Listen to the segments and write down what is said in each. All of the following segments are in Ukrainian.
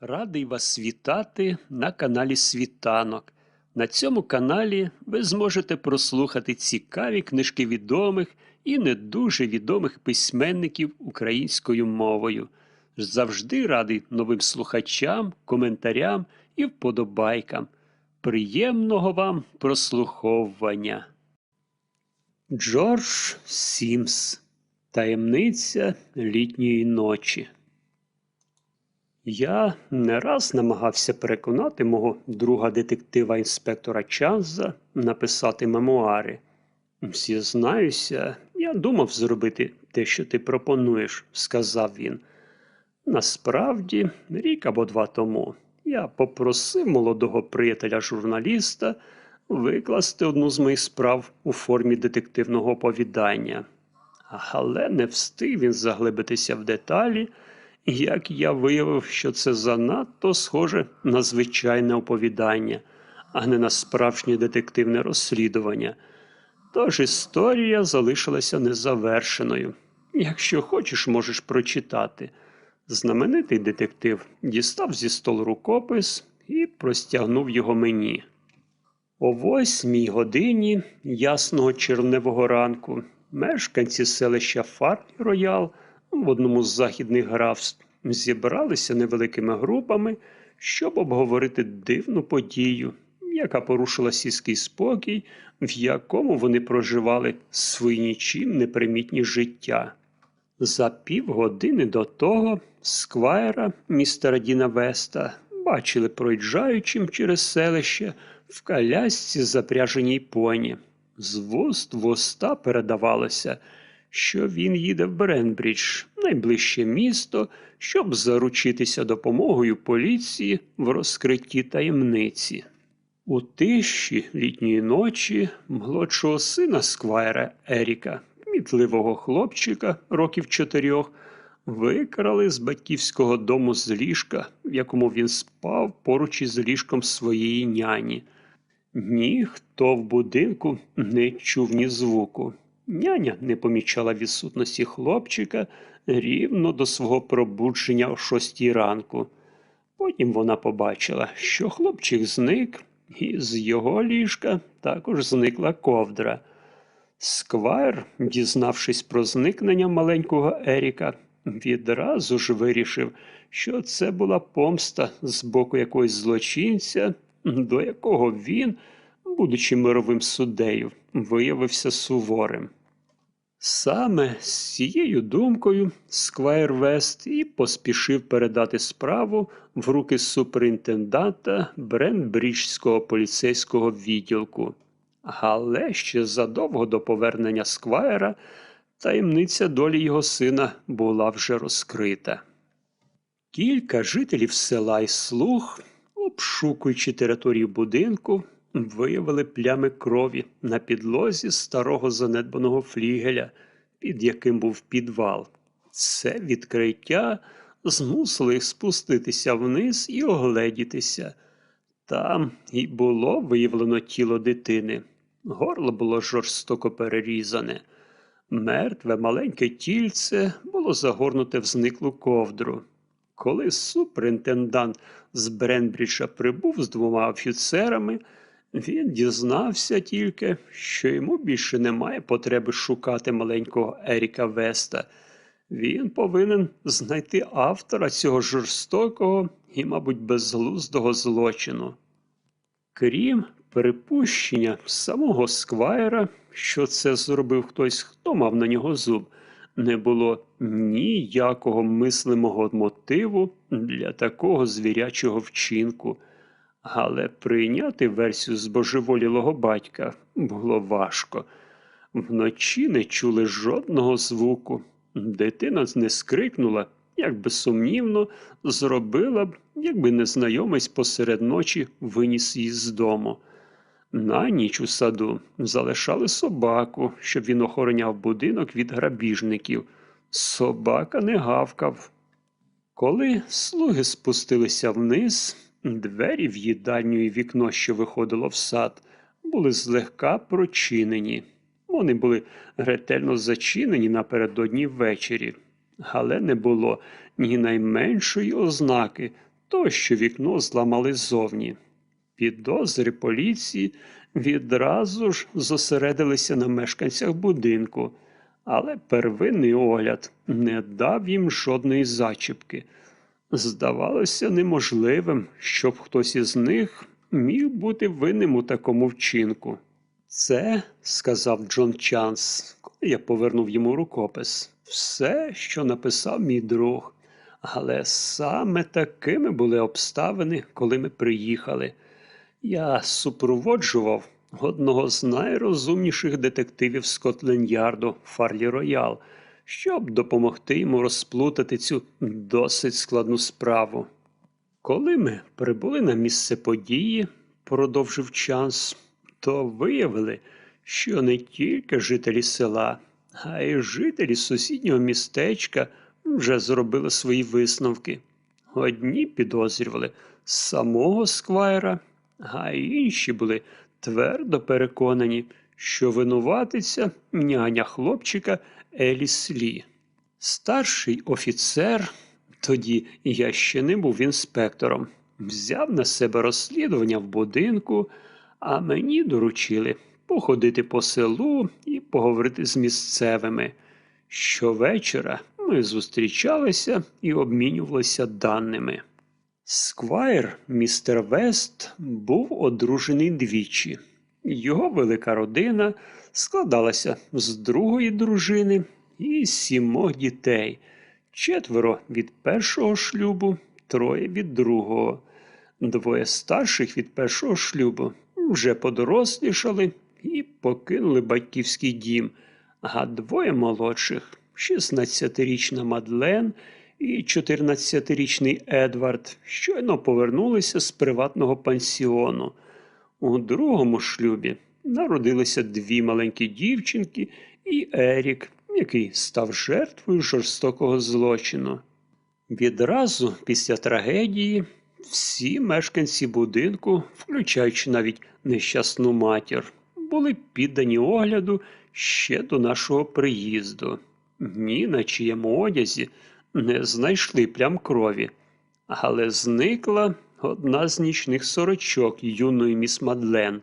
Радий вас вітати на каналі Світанок. На цьому каналі ви зможете прослухати цікаві книжки відомих і не дуже відомих письменників українською мовою. Завжди радий новим слухачам, коментарям і вподобайкам. Приємного вам прослуховування. Джордж Сімс. Таємниця літньої ночі. Я не раз намагався переконати мого друга детектива інспектора Чанза написати мемуари. Зізнаюся, я думав зробити те, що ти пропонуєш, сказав він. Насправді, рік або два тому я попросив молодого приятеля журналіста викласти одну з моїх справ у формі детективного оповідання. Але не встиг він заглибитися в деталі, як я виявив, що це занадто схоже на звичайне оповідання, а не на справжнє детективне розслідування. Тож історія залишилася незавершеною. Якщо хочеш, можеш прочитати. Знаменитий детектив дістав зі столу рукопис і простягнув його мені. О восьмій годині ясного червневого ранку мешканці селища Фарні Роял в одному з західних графств зібралися невеликими групами, щоб обговорити дивну подію, яка порушила сільський спокій, в якому вони проживали свої нічим непримітні життя. За півгодини до того сквайра містера Діна Веста бачили проїжджаючим через селище в колясці запряженій поні. З вуст в уста передавалося, що він їде в Бренбрідж, найближче місто, щоб заручитися допомогою поліції в розкритті таємниці. У тиші літньої ночі молодшого сина Сквайра Еріка, кмітливого хлопчика років чотирьох, викрали з батьківського дому з ліжка, в якому він спав поруч із ліжком своєї няні. Ніхто в будинку не чув ні звуку. Няня не помічала відсутності хлопчика рівно до свого пробудження о шостій ранку. Потім вона побачила, що хлопчик зник, і з його ліжка також зникла ковдра. Сквайр, дізнавшись про зникнення маленького Еріка, відразу ж вирішив, що це була помста з боку якогось злочинця, до якого він, будучи мировим суддею, виявився суворим. Саме з цією думкою Сквайр Вест і поспішив передати справу в руки суперінтенданта Бренбріджського поліцейського відділку. Але ще задовго до повернення Сквайра таємниця долі його сина була вже розкрита. Кілька жителів села і слуг, обшукуючи територію будинку, виявили плями крові на підлозі старого занедбаного флігеля, під яким був підвал. Це відкриття змусило їх спуститися вниз і огледітися. Там і було виявлено тіло дитини. Горло було жорстоко перерізане. Мертве маленьке тільце було загорнуте в зниклу ковдру. Коли суперінтендант з Бренбріджа прибув з двома офіцерами, він дізнався тільки, що йому більше немає потреби шукати маленького Еріка Веста. Він повинен знайти автора цього жорстокого і, мабуть, безглуздого злочину. Крім припущення самого Сквайра, що це зробив хтось, хто мав на нього зуб, не було ніякого мислимого мотиву для такого звірячого вчинку. Але прийняти версію збожеволілого батька було важко. Вночі не чули жодного звуку. Дитина не скрикнула, як би сумнівно, зробила б, якби незнайомець посеред ночі виніс її з дому. На ніч у саду залишали собаку, щоб він охороняв будинок від грабіжників. Собака не гавкав. Коли слуги спустилися вниз, двері в їдальню і вікно, що виходило в сад, були злегка прочинені. Вони були ретельно зачинені напередодні ввечері, але не було ні найменшої ознаки то, що вікно зламали ззовні. Підозри поліції відразу ж зосередилися на мешканцях будинку, але первинний огляд не дав їм жодної зачіпки. Здавалося неможливим, щоб хтось із них міг бути винним у такому вчинку. Це, сказав Джон Чанс, коли я повернув йому рукопис, все, що написав мій друг. Але саме такими були обставини, коли ми приїхали. Я супроводжував одного з найрозумніших детективів Скотленд-Ярду Фарлі Роял, щоб допомогти йому розплутати цю досить складну справу. Коли ми прибули на місце події, продовжив Чанс, то виявили, що не тільки жителі села, а й жителі сусіднього містечка вже зробили свої висновки. Одні підозрювали самого сквайра, а інші були твердо переконані, що винуватиця няня хлопчика Еліс Лі. Старший офіцер, тоді я ще не був інспектором, взяв на себе розслідування в будинку, а мені доручили походити по селу і поговорити з місцевими. Щовечора ми зустрічалися і обмінювалися даними. Сквайр, містер Вест, був одружений двічі. Його велика родина складалася з другої дружини і сімох дітей, четверо від першого шлюбу, троє від другого. Двоє старших від першого шлюбу вже подорослішали і покинули батьківський дім, а двоє молодших 16-річна Мадлен і 14-річний Едвард щойно повернулися з приватного пансіону. У другому шлюбі народилися дві маленькі дівчинки і Ерік, який став жертвою жорстокого злочину. Відразу після трагедії всі мешканці будинку, включаючи навіть нещасну матір, були піддані огляду ще до нашого приїзду. Ні на чиєму одязі не знайшли плям крові, але зникла одна з нічних сорочок юної міс Мадлен.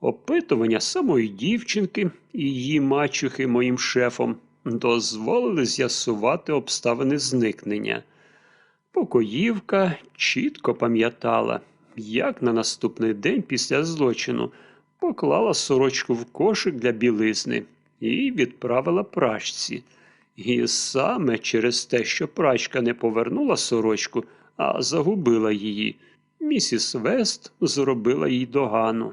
Опитування самої дівчинки і її мачухи моїм шефом дозволили з'ясувати обставини зникнення. Покоївка чітко пам'ятала, як на наступний день після злочину поклала сорочку в кошик для білизни і відправила прачці. І саме через те, що прачка не повернула сорочку, а загубила її, місіс Вест зробила їй догану.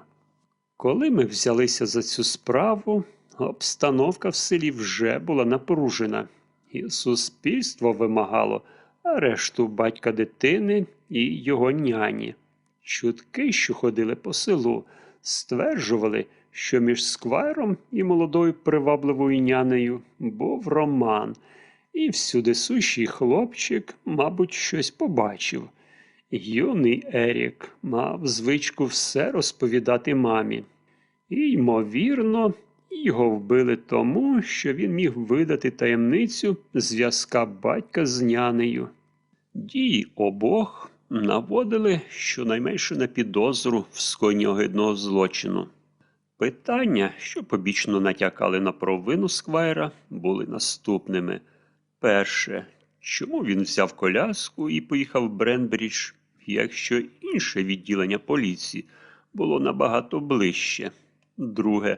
Коли ми взялися за цю справу, обстановка в селі вже була напружена, і суспільство вимагало арешту батька дитини і його няні. Чутки, що ходили по селу, стверджували, що між сквайром і молодою привабливою нянею був роман, і всюди сущий хлопчик, мабуть, щось побачив. Юний Ерік мав звичку все розповідати мамі. І, ймовірно, його вбили тому, що він міг видати таємницю зв'язка батька з нянею. Дії обох наводили щонайменше на підозру в скоєнні злочину. Питання, що побічно натякали на провину Сквайра, були наступними. Перше, чому він взяв коляску і поїхав в Бренбрідж, якщо інше відділення поліції було набагато ближче. Друге,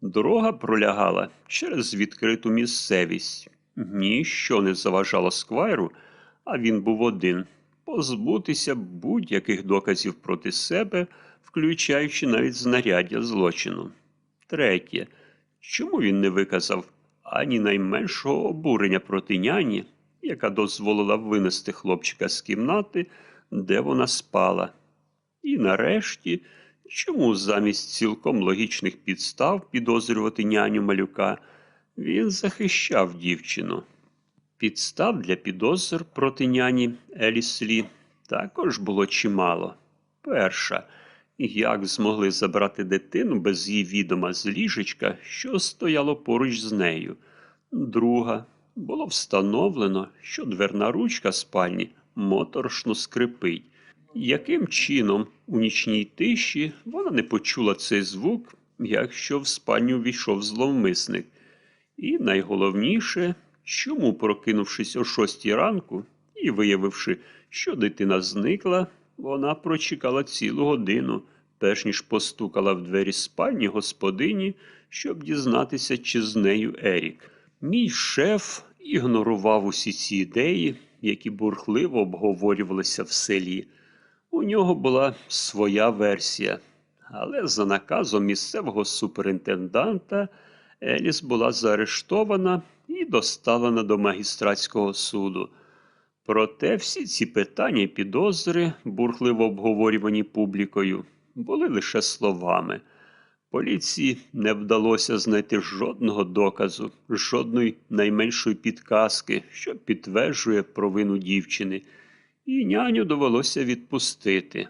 дорога пролягала через відкриту місцевість. Ніщо не заважало Сквайру, а він був один, позбутися будь-яких доказів проти себе, включаючи навіть знаряддя злочину. Третє, чому він не виказав ані найменшого обурення проти няні, яка дозволила винести хлопчика з кімнати, де вона спала. І нарешті, чому замість цілком логічних підстав підозрювати няню малюка, він захищав дівчину. Підстав для підозр проти няні Еліслі також було чимало. Перша, як змогли забрати дитину без її відома з ліжечка, що стояло поруч з нею. Друга, було встановлено, що дверна ручка спальні моторошно скрипить. Яким чином у нічній тиші вона не почула цей звук, якщо в спальню війшов зловмисник? І найголовніше, чому, прокинувшись о шостій ранку і виявивши, що дитина зникла, вона прочекала цілу годину, перш ніж постукала в двері спальні господині, щоб дізнатися, чи з нею Ерік. Мій шеф ігнорував усі ці ідеї, які бурхливо обговорювалися в селі. У нього була своя версія, але за наказом місцевого суперінтенданта Еліс була заарештована і доставлена до магістратського суду. Проте всі ці питання і підозри, бурхливо обговорювані публікою, були лише словами. Поліції не вдалося знайти жодного доказу, жодної найменшої підказки, що підтверджує провину дівчини, і няню довелося відпустити.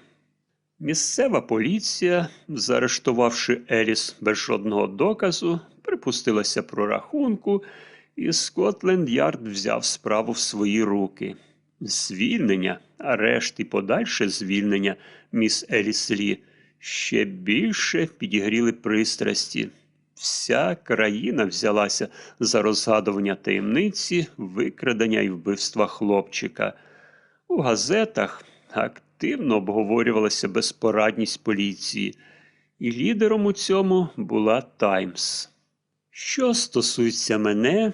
Місцева поліція, заарештувавши Еліс без жодного доказу, припустилася прорахунку, і Скотленд-Ярд взяв справу в свої руки. Звільнення, арешт і подальше звільнення міс Еліс Лі ще більше підігріли пристрасті. Вся країна взялася за розгадування таємниці, викрадення і вбивства хлопчика. У газетах активно обговорювалася безпорадність поліції, і лідером у цьому була Таймс. Що стосується мене,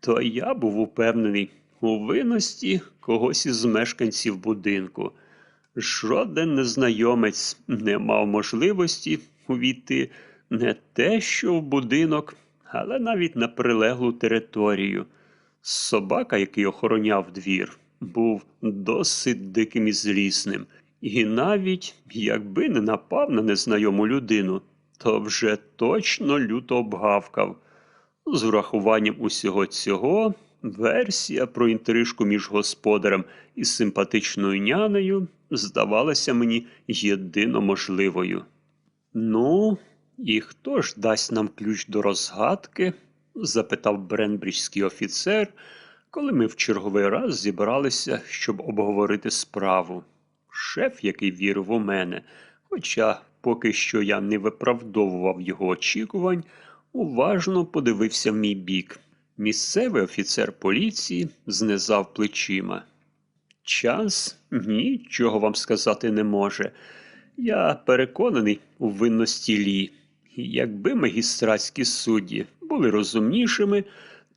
то я був упевнений у винності когось із мешканців будинку. Жоден незнайомець не мав можливості увійти не те, що в будинок, але навіть на прилеглу територію. Собака, який охороняв двір, був досить диким і злісним, і навіть якби не напав на незнайому людину, то вже точно люто обгавкав. З урахуванням усього цього, версія про інтрижку між господарем і симпатичною нянею здавалася мені єдино можливою. Ну, і хто ж дасть нам ключ до розгадки? запитав бренбріджський офіцер, коли ми в черговий раз зібралися, щоб обговорити справу. Шеф, який вірив у мене, хоча поки що я не виправдовував його очікувань, уважно подивився в мій бік. Місцевий офіцер поліції знизав плечима. Час нічого вам сказати не може. Я переконаний у винності Лі. Якби магістратські судді були розумнішими,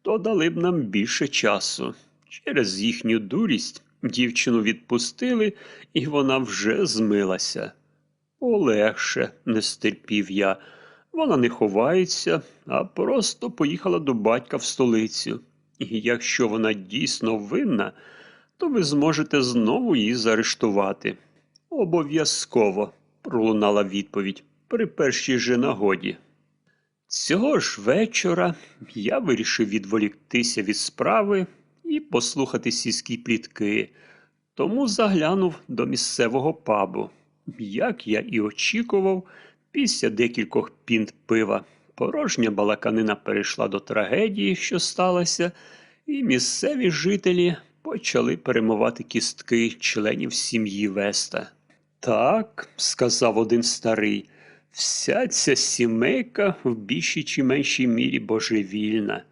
то дали б нам більше часу. Через їхню дурість дівчину відпустили, і вона вже змилася. Олегше, не стерпів я. Вона не ховається, а просто поїхала до батька в столицю. І якщо вона дійсно винна, то ви зможете знову її заарештувати. Обов'язково, пролунала відповідь при першій же нагоді. Цього ж вечора я вирішив відволіктися від справи і послухати сільські плітки, тому заглянув до місцевого пабу. Як я і очікував, після декількох пінт пива порожня балаканина перейшла до трагедії, що сталося, і місцеві жителі почали перемивати кістки членів сім'ї Веста. Так, сказав один старий, вся ця сімейка в більшій чи меншій мірі божевільна.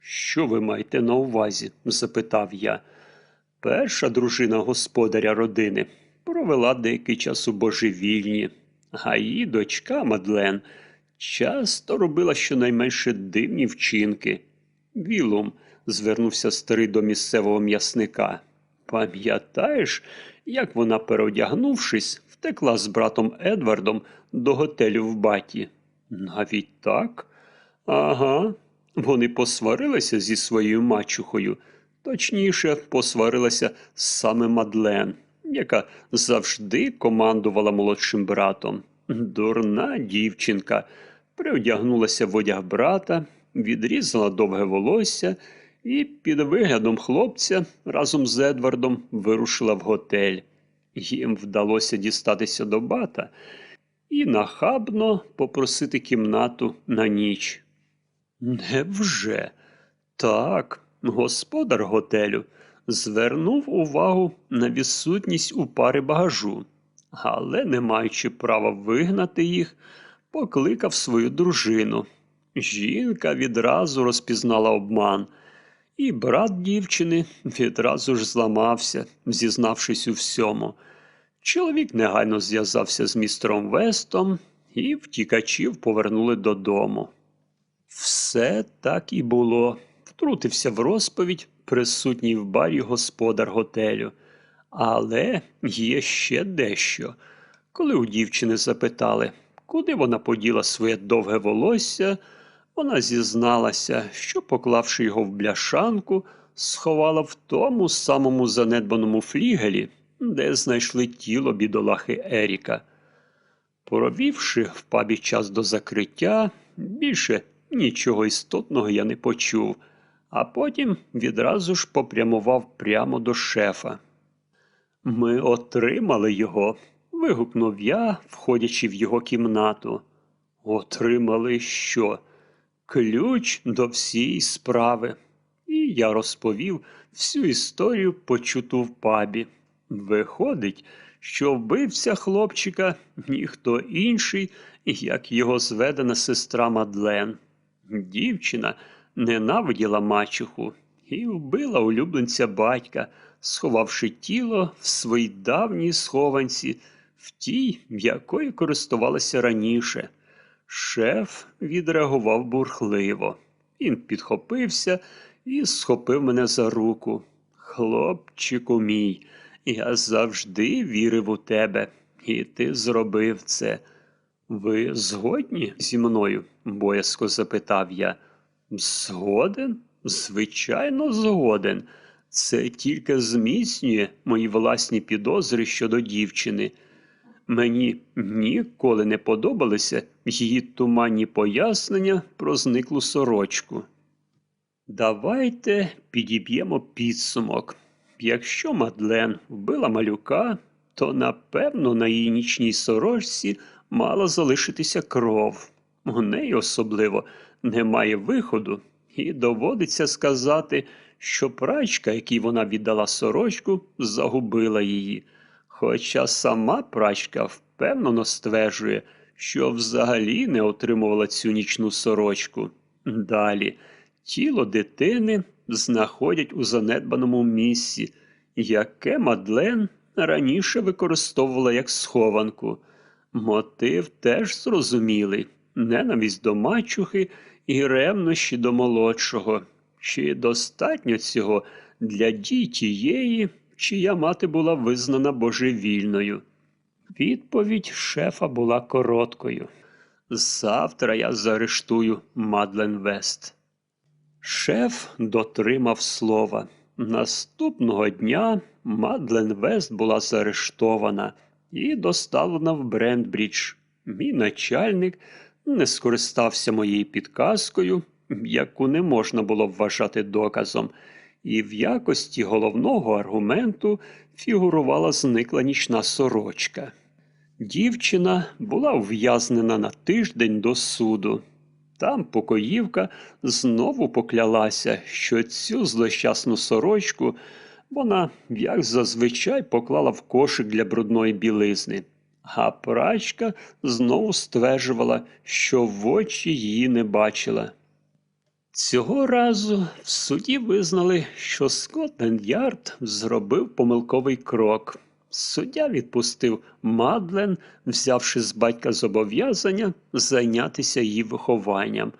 Що ви маєте на увазі? запитав я. Перша дружина господаря родини провела деякий час у божевільні, а її дочка Мадлен часто робила щонайменше дивні вчинки. Вілум, звернувся старий до місцевого м'ясника. Пам'ятаєш, як вона, переодягнувшись, втекла з братом Едвардом до готелю в баті? Навіть так? Ага. Вони посварилися зі своєю мачухою, точніше, посварилася саме Мадлен, яка завжди командувала молодшим братом. Дурна дівчинка приодягнулася в одяг брата, відрізала довге волосся і під виглядом хлопця разом з Едвардом вирушила в готель. Їм вдалося дістатися до бата і нахабно попросити кімнату на ніч. Невже? Так, господар готелю звернув увагу на відсутність у пари багажу, але, не маючи права вигнати їх, покликав свою дружину. Жінка відразу розпізнала обман, і брат дівчини відразу ж зламався, зізнавшись у всьому. Чоловік негайно зв'язався з містером Вестом, і втікачів повернули додому. Все так і було. Втрутився в розповідь присутній в барі господар готелю. Але є ще дещо. Коли у дівчини запитали, куди вона поділа своє довге волосся, вона зізналася, що, поклавши його в бляшанку, сховала в тому самому занедбаному флігелі, де знайшли тіло бідолахи Еріка. Провівши в пабі час до закриття, більше нічого істотного я не почув, а потім відразу ж попрямував прямо до шефа. Ми отримали його, вигукнув я, входячи в його кімнату. Отримали що? Ключ до всієї справи. І я розповів всю історію, почуту в пабі. Виходить, що вбивця хлопчика ніхто інший, як його зведена сестра Мадлен. Дівчина ненавиділа мачуху і вбила улюбленця батька, сховавши тіло в своїй давній схованці, в тій, якою користувалася раніше. Шеф відреагував бурхливо. Він підхопився і схопив мене за руку. Хлопчику мій, я завжди вірив у тебе, і ти зробив це. Ви згодні зі мною? боязко запитав я. Згоден? Звичайно, згоден. Це тільки зміцнює мої власні підозри щодо дівчини. Мені ніколи не подобалися її туманні пояснення про зниклу сорочку. Давайте підіб'ємо підсумок. Якщо Мадлен вбила малюка, то напевно на її нічній сорочці мала залишитися кров. У неї особливо немає виходу, і доводиться сказати, що прачка, якій вона віддала сорочку, загубила її. Хоча сама прачка впевнено стверджує, що взагалі не отримувала цю нічну сорочку. Далі тіло дитини знаходять у занедбаному місці, яке Мадлен раніше використовувала як схованку. Мотив теж зрозумілий ненависть до мачухи і ревнощі до молодшого. Чи достатньо цього для дій тієї, чия мати була визнана божевільною? Відповідь шефа була короткою. Завтра я заарештую Мадлен Вест. Шеф дотримав слова. Наступного дня Мадлен Вест була заарештована і доставлена в Брендбрідж. Мій начальник не скористався моєю підказкою, яку не можна було вважати доказом, і в якості головного аргументу фігурувала зникла нічна сорочка. Дівчина була ув'язнена на тиждень до суду. Там покоївка знову поклялася, що цю злощасну сорочку вона, як зазвичай, поклала в кошик для брудної білизни, а прачка знову стверджувала, що в очі її не бачила. Цього разу в суді визнали, що Скотленд Ярд зробив помилковий крок. Суддя відпустив Мадлен, взявши з батька зобов'язання зайнятися її вихованням.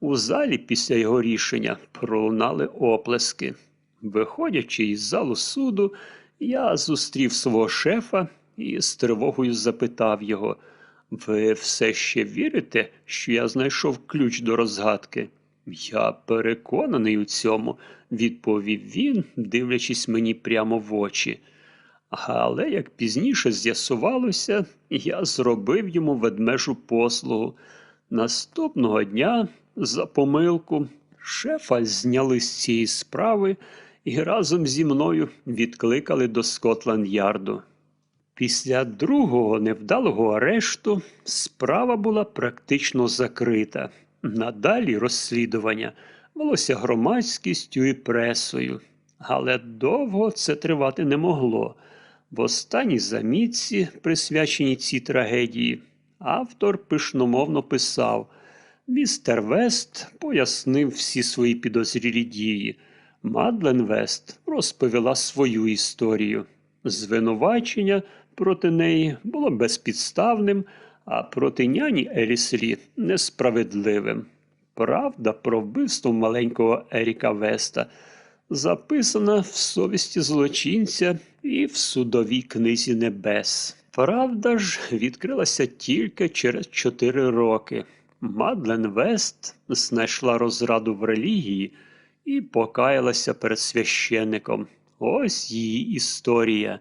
У залі після його рішення пролунали оплески. Виходячи із залу суду, я зустрів свого шефа і з тривогою запитав його: Ви все ще вірите, що я знайшов ключ до розгадки? Я переконаний у цьому, відповів він, дивлячись мені прямо в очі. Але, як пізніше з'ясувалося, я зробив йому ведмежу послугу. Наступного дня, за помилку, шефа зняли з цієї справи і разом зі мною відкликали до Скотланд-Ярду. Після другого невдалого арешту справа була практично закрита. Надалі розслідування велося громадськістю і пресою. Але довго це тривати не могло. В останній замітці, присвяченій цій трагедії, автор пишномовно писав Містер Вест пояснив всі свої підозрілі дії. Мадлен Вест розповіла свою історію. Звинувачення проти неї було безпідставним, а проти няні Еліслі несправедливим. Правда про вбивство маленького Еріка Веста записана в совісті злочинця і в судовій книзі небес. Правда ж відкрилася тільки через чотири роки. Мадлен Вест знайшла розраду в релігії і покаялася перед священником. Ось її історія.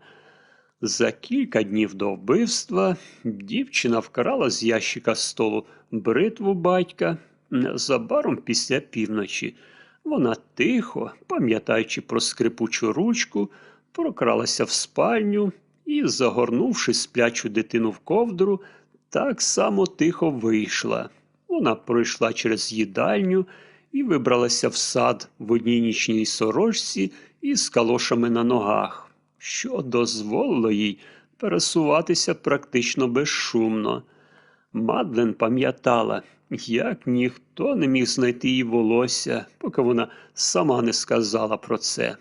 За кілька днів до вбивства дівчина вкрала з ящика столу бритву батька. Незабаром після півночі вона тихо, пам'ятаючи про скрипучу ручку, прокралася в спальню і, загорнувши сплячу дитину в ковдру, так само тихо вийшла. Вона пройшла через їдальню і вибралася в сад в одній нічній сорочці із калошами на ногах, що дозволило їй пересуватися практично безшумно. Мадлен пам'ятала, як ніхто не міг знайти її волосся, поки вона сама не сказала про це.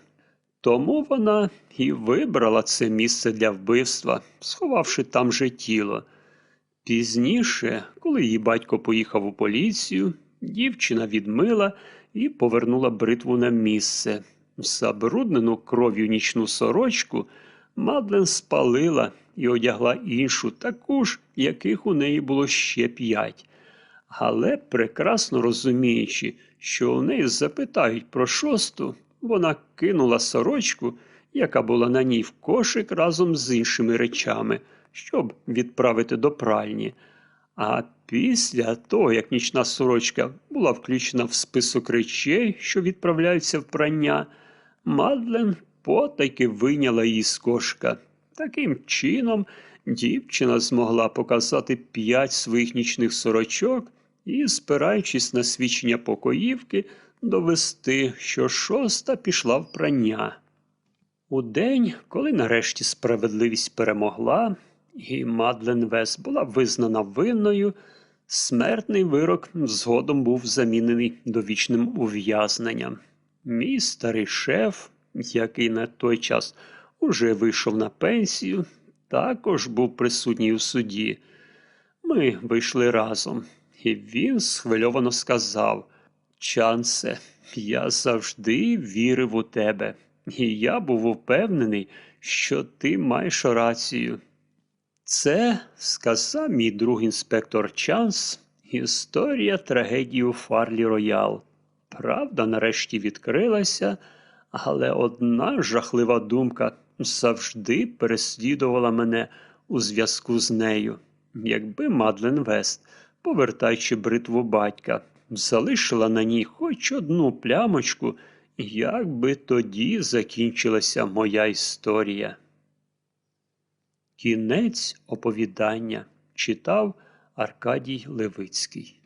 Тому вона і вибрала це місце для вбивства, сховавши там же тіло. Пізніше, коли її батько поїхав у поліцію, дівчина відмила і повернула бритву на місце. Забруднену кров'ю нічну сорочку Мадлен спалила і одягла іншу, таку ж, яких у неї було ще п'ять. Але, прекрасно розуміючи, що у неї запитають про шосту, вона кинула сорочку, яка була на ній в кошик разом з іншими речами, щоб відправити до пральні. А після того, як нічна сорочка була включена в список речей, що відправляються в прання, Мадлен потайки вийняла її з кошка. Таким чином, дівчина змогла показати п'ять своїх нічних сорочок і, спираючись на свідчення покоївки, довести, що шоста пішла в прання. У день, коли нарешті справедливість перемогла, і Мадлен Вес була визнана винною, смертний вирок згодом був замінений довічним ув'язненням. Мій старий шеф, який на той час уже вийшов на пенсію, також був присутній у суді. Ми вийшли разом, і він схвильовано сказав Чансе, я завжди вірив у тебе, і я був упевнений, що ти маєш рацію. Це, сказав мій друг інспектор Чанс, історія трагедії у Фарлі Роял. Правда, нарешті відкрилася, але одна жахлива думка завжди переслідувала мене у зв'язку з нею. Якби Мадлен Вест, повертаючи бритву батька, залишила на ній хоч одну плямочку, як би тоді закінчилася моя історія. Кінець оповідання читав Аркадій Левицький